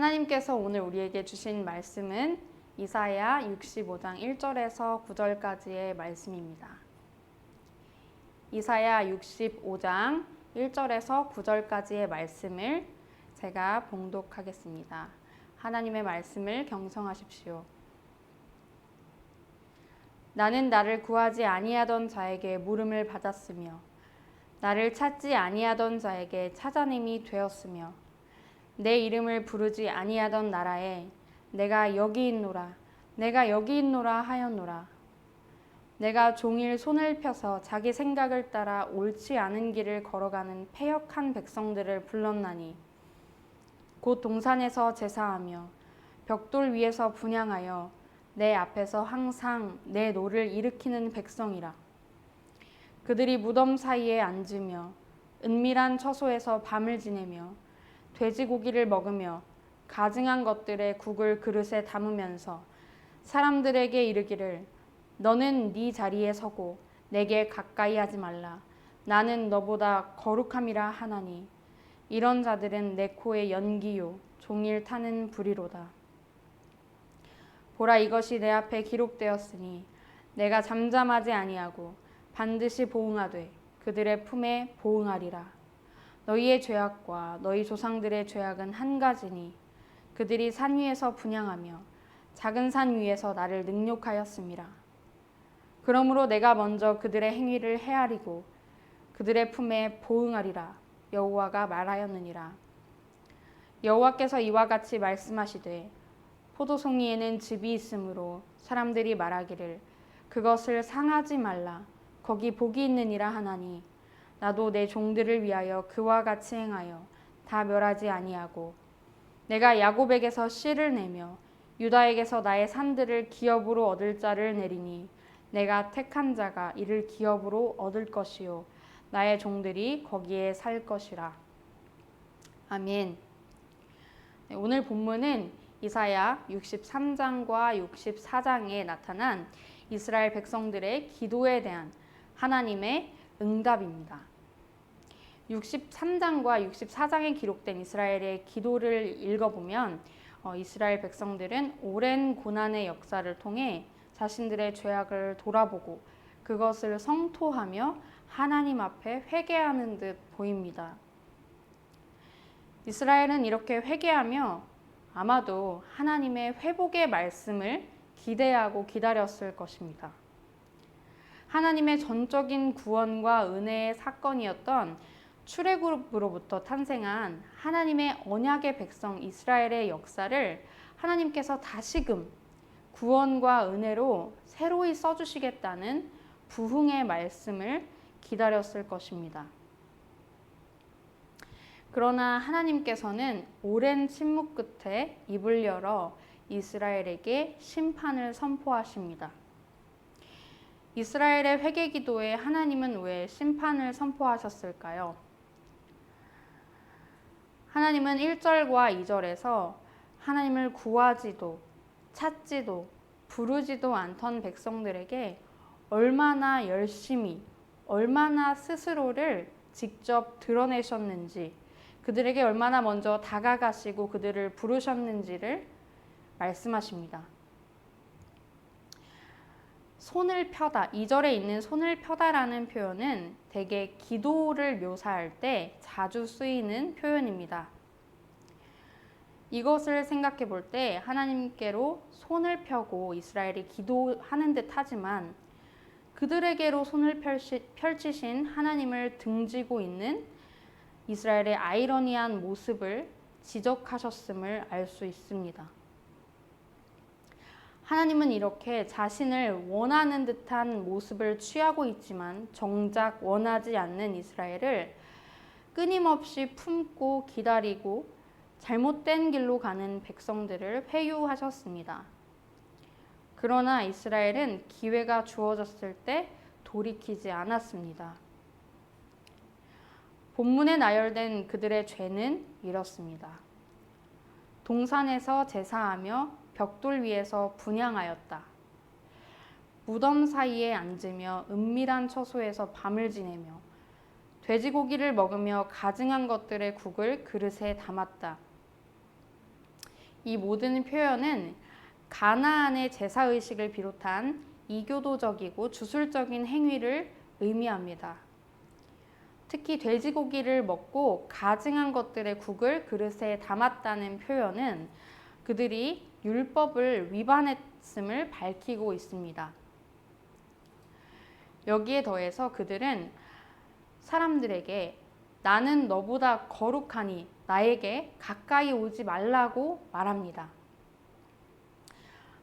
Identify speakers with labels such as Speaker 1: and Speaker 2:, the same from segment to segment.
Speaker 1: 하나님께서 오늘 우리에게 주신 말씀은 이사야 65장 1절에서 9절까지의 말씀입니다. 이사야 65장 1절에서 9절까지의 말씀을 제가 봉독하겠습니다. 하나님의 말씀을 경성하십시오. 나는 나를 구하지 아니하던 자에게 물음을 받았으며 나를 찾지 아니하던 자에게 찾아냄이 되었으며 내 이름을 부르지 아니하던 나라에 내가 여기 있노라. 내가 여기 있노라 하였노라. 내가 종일 손을 펴서 자기 생각을 따라 옳지 않은 길을 걸어가는 패역한 백성들을 불렀나니 곧 동산에서 제사하며 벽돌 위에서 분양하여 내 앞에서 항상 내 노를 일으키는 백성이라. 그들이 무덤 사이에 앉으며 은밀한 처소에서 밤을 지내며 돼지고기를 먹으며 가증한 것들의 국을 그릇에 담으면서 사람들에게 이르기를 너는 네 자리에 서고 내게 가까이 하지 말라. 나는 너보다 거룩함이라 하나니 이런 자들은 내 코의 연기요 종일 타는 불이로다. 보라 이것이 내 앞에 기록되었으니 내가 잠잠하지 아니하고 반드시 보응하되 그들의 품에 보응하리라 너희의 죄악과 너희 조상들의 죄악은 한 가지니 그들이 산 위에서 분양하며 작은 산 위에서 나를 능욕하였음이라. 그러므로 내가 먼저 그들의 행위를 헤아리고 그들의 품에 보응하리라. 여호와가 말하였느니라. 여호와께서 이와 같이 말씀하시되 포도송이에는 즙이 있으므로 사람들이 말하기를 그것을 상하지 말라 거기 복이 있느니라 하나니 나도 내 종들을 위하여 그와 같이 행하여 다 멸하지 아니하고 내가 야곱에게서 씨를 내며 유다에게서 나의 산들을 기업으로 얻을 자를 내리니 내가 택한 자가 이를 기업으로 얻을 것이요 나의 종들이 거기에 살 것이라 아멘. 네, 오늘 본문은 이사야 63장과 64장에 나타난 이스라엘 백성들의 기도에 대한 하나님의 응답입니다. 63장과 64장에 기록된 이스라엘의 기도를 읽어보면 어, 이스라엘 백성들은 오랜 고난의 역사를 통해 자신들의 죄악을 돌아보고 그것을 성토하며 하나님 앞에 회개하는 듯 보입니다. 이스라엘은 이렇게 회개하며 아마도 하나님의 회복의 말씀을 기대하고 기다렸을 것입니다. 하나님의 전적인 구원과 은혜의 사건이었던 출애굽으로부터 탄생한 하나님의 언약의 백성 이스라엘의 역사를 하나님께서 다시금 구원과 은혜로 새로이 써주시겠다는 부흥의 말씀을 기다렸을 것입니다. 그러나 하나님께서는 오랜 침묵 끝에 입을 열어 이스라엘에게 심판을 선포하십니다. 이스라엘의 회개 기도에 하나님은 왜 심판을 선포하셨을까요? 하나님은 1절과 2절에서 하나님을 구하지도 찾지도 부르지도 않던 백성들에게 얼마나 열심히 얼마나 스스로를 직접 드러내셨는지 그들에게 얼마나 먼저 다가가시고 그들을 부르셨는지를 말씀하십니다. 손을 펴다, 2절에 있는 손을 펴다라는 표현은 대개 기도를 묘사할 때 자주 쓰이는 표현입니다. 이것을 생각해 볼 때 하나님께로 손을 펴고 이스라엘이 기도하는 듯 하지만 그들에게로 손을 펼치신 하나님을 등지고 있는 이스라엘의 아이러니한 모습을 지적하셨음을 알 수 있습니다. 하나님은 이렇게 자신을 원하는 듯한 모습을 취하고 있지만 정작 원하지 않는 이스라엘을 끊임없이 품고 기다리고 잘못된 길로 가는 백성들을 회유하셨습니다. 그러나 이스라엘은 기회가 주어졌을 때 돌이키지 않았습니다. 본문에 나열된 그들의 죄는 이렇습니다. 동산에서 제사하며 벽돌 위에서 분양하였다. 무덤 사이에 앉으며 은밀한 처소에서 밤을 지내며 돼지고기를 먹으며 가증한 것들의 국을 그릇에 담았다. 이 모든 표현은 가나안의 제사 의식을 비롯한 이교도적이고 주술적인 행위를 의미합니다. 특히 돼지고기를 먹고 가증한 것들의 국을 그릇에 담았다는 표현은 그들이 율법을 위반했음을 밝히고 있습니다. 여기에 더해서 그들은 사람들에게 나는 너보다 거룩하니 나에게 가까이 오지 말라고 말합니다.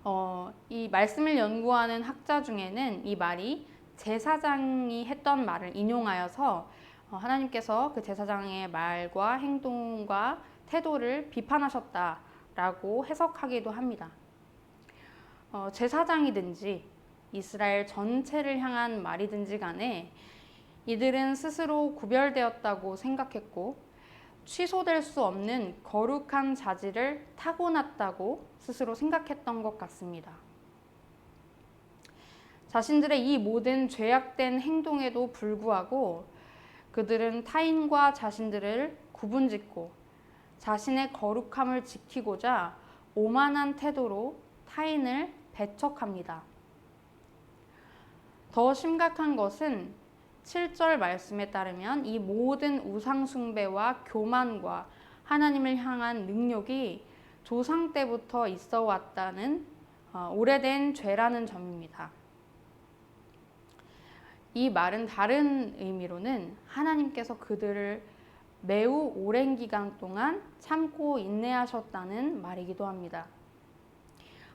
Speaker 1: 어, 이 말씀을 연구하는 학자 중에는 이 말이 제사장이 했던 말을 인용하여서 어, 하나님께서 그 제사장의 말과 행동과 태도를 비판하셨다 라고 해석하기도 합니다. 어, 제사장이든지 이스라엘 전체를 향한 말이든지 간에 이들은 스스로 구별되었다고 생각했고 취소될 수 없는 거룩한 자질을 타고났다고 스스로 생각했던 것 같습니다. 자신들의 이 모든 죄악된 행동에도 불구하고 그들은 타인과 자신들을 구분짓고 자신의 거룩함을 지키고자 오만한 태도로 타인을 배척합니다. 더 심각한 것은 7절 말씀에 따르면 이 모든 우상숭배와 교만과 하나님을 향한 능력이 조상 때부터 있어 왔다는 어, 오래된 죄라는 점입니다. 이 말은 다른 의미로는 하나님께서 그들을 매우 오랜 기간 동안 참고 인내하셨다는 말이기도 합니다.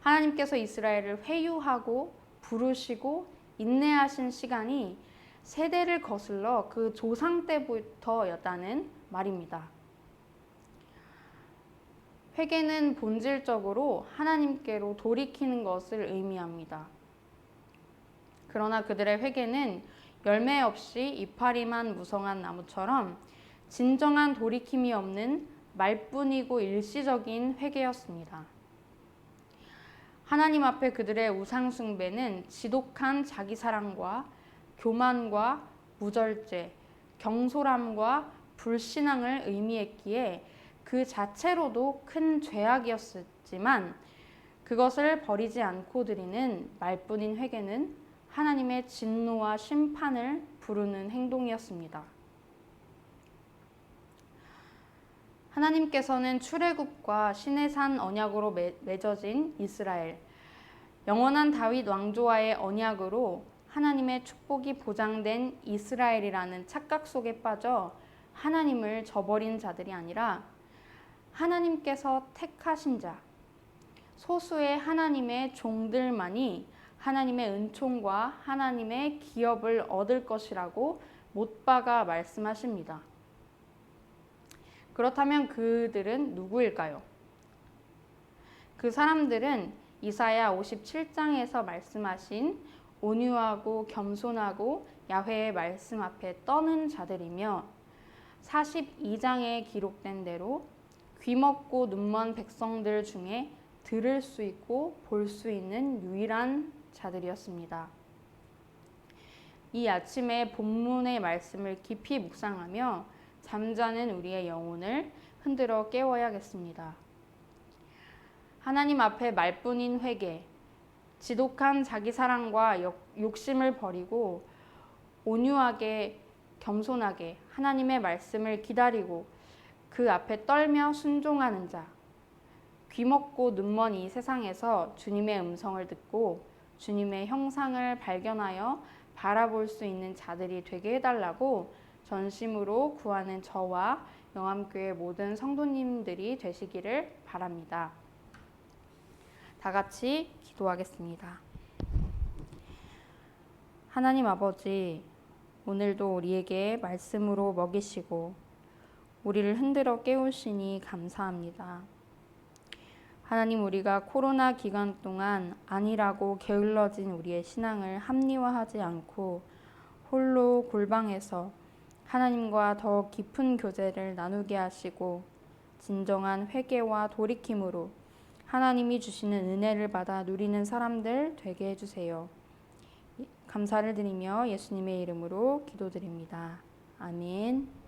Speaker 1: 하나님께서 이스라엘을 회유하고 부르시고 인내하신 시간이 세대를 거슬러 그 조상 때부터였다는 말입니다. 회개는 본질적으로 하나님께로 돌이키는 것을 의미합니다. 그러나 그들의 회개는 열매 없이 이파리만 무성한 나무처럼 진정한 돌이킴이 없는 말뿐이고 일시적인 회개였습니다. 하나님 앞에 그들의 우상숭배는 지독한 자기 사랑과 교만과 무절제, 경솔함과 불신앙을 의미했기에 그 자체로도 큰 죄악이었지만 그것을 버리지 않고 드리는 말뿐인 회개는 하나님의 진노와 심판을 부르는 행동이었습니다. 하나님께서는 출애굽과 신의 산 언약으로 맺어진 이스라엘, 영원한 다윗 왕조와의 언약으로 하나님의 축복이 보장된 이스라엘이라는 착각 속에 빠져 하나님을 저버린 자들이 아니라 하나님께서 택하신 자, 소수의 하나님의 종들만이 하나님의 은총과 하나님의 기업을 얻을 것이라고 못 박아 말씀하십니다. 그렇다면 그들은 누구일까요? 그 사람들은 이사야 57장에서 말씀하신 온유하고 겸손하고 야훼의 말씀 앞에 떠는 자들이며 42장에 기록된 대로 귀먹고 눈먼 백성들 중에 들을 수 있고 볼 수 있는 유일한 자들이었습니다. 이 아침에 본문의 말씀을 깊이 묵상하며 잠자는 우리의 영혼을 흔들어 깨워야겠습니다. 하나님 앞에 말뿐인 회개, 지독한 자기 사랑과 욕심을 버리고 온유하게 겸손하게 하나님의 말씀을 기다리고 그 앞에 떨며 순종하는 자. 귀먹고 눈먼 이 세상에서 주님의 음성을 듣고 주님의 형상을 발견하여 바라볼 수 있는 자들이 되게 해달라고 전심으로 구하는 저와 영암교회 모든 성도님들이 되시기를 바랍니다. 다 같이 기도하겠습니다. 하나님 아버지, 오늘도 우리에게 말씀으로 먹이시고 우리를 흔들어 깨우시니 감사합니다. 하나님 우리가 코로나 기간 동안 아니라고 게을러진 우리의 신앙을 합리화하지 않고 홀로 골방에서 하나님과 더 깊은 교제를 나누게 하시고 진정한 회개와 돌이킴으로 하나님이 주시는 은혜를 받아 누리는 사람들 되게 해주세요. 감사를 드리며 예수님의 이름으로 기도드립니다. 아멘.